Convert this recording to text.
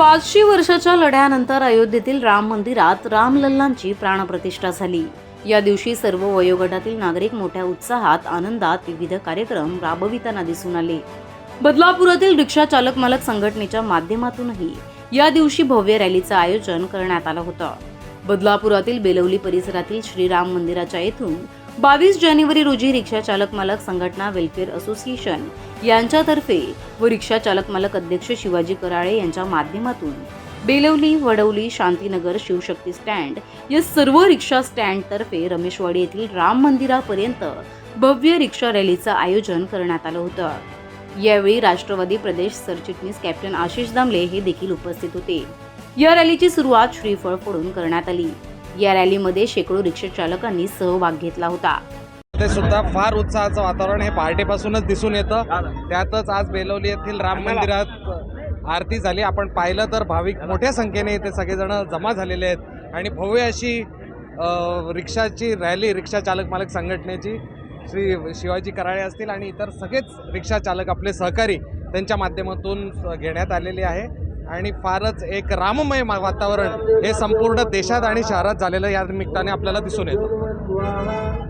पाचशे वर्षाच्या लढ्यानंतर अयोध्येतील राम मंदिरात रामलल्लांची प्राणप्रतिष्ठा झाली. या दिवशी सर्व वयोगटातील नागरिक मोठ्या उत्साहात आनंदात विविध कार्यक्रम राबविताना दिसून आले. बदलापुरातील रिक्षा चालक मालक संघटनेच्या माध्यमातूनही या दिवशी भव्य रॅलीचं आयोजन करण्यात आलं होतं. बदलापुरातील बेलवली परिसरातील श्रीराम मंदिराच्या येथून बावीस जानेवारी रोजी रिक्षा चालक मालक संघटना वेलफेअर असोसिएशन यांच्यातर्फे व रिक्षा चालक मालक अध्यक्ष शिवाजी कराळे यांच्या माध्यमातून बेलवली वडवली शांतीनगर शिवशक्ती स्टँड या सर्व रिक्षा स्टँडतर्फे रमेशवाडी येथील राम मंदिरापर्यंत भव्य रिक्षा रॅलीचं आयोजन करण्यात आलं होतं. यावेळी राष्ट्रवादी प्रदेश सरचिटणीस कॅप्टन आशिष दामले हे देखील उपस्थित होते. या रॅलीची सुरुवात श्रीफळ फोडून करण्यात आली. या रॅलीमध्ये शेकडो रिक्षाचालकांनी सहभाग घेतला होता. ते सुद्धा फार उत्साहाचं वातावरण हे पहाटेपासूनच दिसून येतं. त्यातच आज बेलवली येथील राम मंदिरात आरती झाली. आपण पाहिलं तर भाविक मोठ्या संख्येने इथे सगळेजण जमा झालेले आहेत. आणि भव्य अशी रिक्षाची रॅली रिक्षा चालक मालक संघटनेची श्री शिवाजी कराळे असतील आणि इतर सगळेच रिक्षा चालक आपले सहकारी त्यांच्या माध्यमातून घेण्यात आलेले आहे. आणि फारच एक राममय मा- वातावरण हे संपूर्ण देशात आणि शहरात झालेलं या निमित्ताने आपल्याला दिसून येतं.